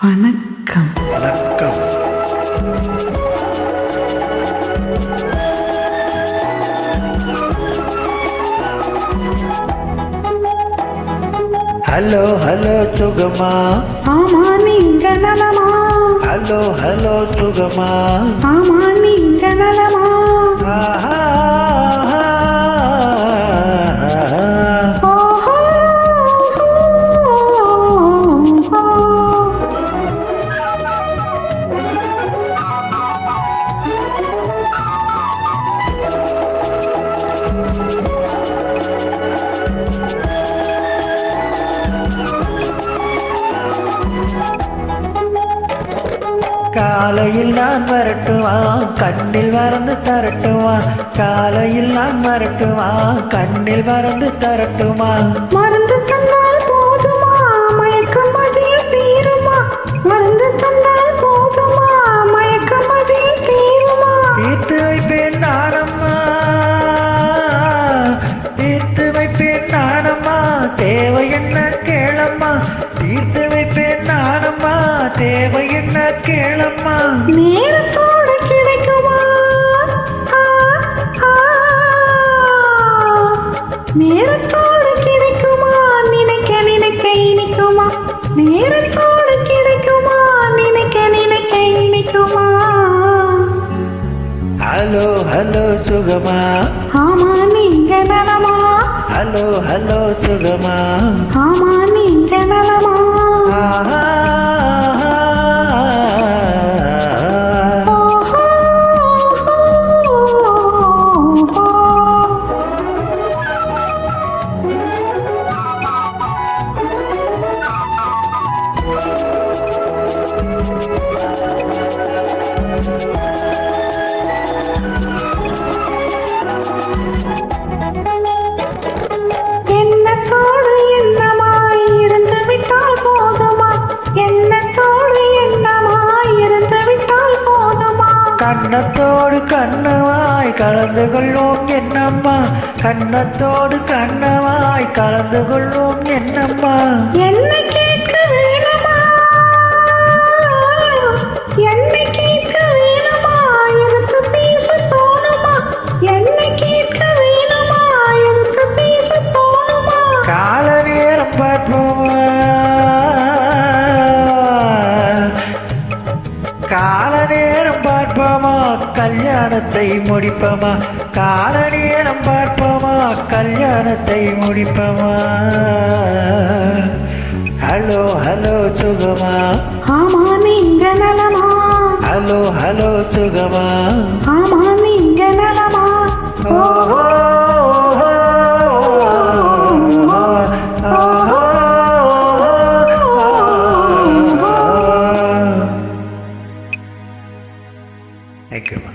வணக்கம். வணக்கம். Hello hello சுகமா? ஆமா நீங்க நலமா? ஹலோ ஹலோ சுகமா? ஆமா நீங்க நலமா? ஆஹா, காலையில் நான் வரட்டுமா கண்ணில் மறந்து தரட்டுமா காலையில் நான் வரட்டுமா கண்ணில் மறந்து தரட்டுமா? மருந்து தந்தால் போதுமா? மயக்கம் மதியில் தீருமா? மருந்து தந்தால் போதுமா? மயக்கம் மதியில் தீருமா? தீர்த்து வைப்பேன் நானம்மா. தீர்த்து வைப்பேன் நானம்மா. தேவை என்ன கேளம்மா. தீர்த்து வைப்பேன் நானம்மா. தேவை கேளம்மா. நேரத்தோடு கிடைக்குமா. நேரத்தோடு கிடைக்குமா? நினைக்க நினைக்க இனிக்குமா? நேரத்தோடு கிடைக்குமா? நினைக்க நினைக்க இனிக்குமா? ஹலோ ஹலோ சுகமா? ஆமா நீங்க நலமா? ஹலோ ஹலோ சுகமா? ஆமா நீங்க நலமா? ஆஹா. கண்ணத்தோடு கண்ணவாய் கலந்து கொள்வோம் என்னம்மா. கண்ணத்தோடு கண்ணவாய் கலந்து கொள்வோம் என்னம்மா. என்ன கல்யாணத்தை முடிப்போமா? கால நேரம் பார்ப்போமா? கல்யாணத்தை முடிப்போமா? ஹலோ ஹலோ சுகமா? ஆமா நீங்க நலமா? ஹலோ ஹலோ சுகமா? ஆமா நீங்க நலமா? ஓஹோ. Thank you.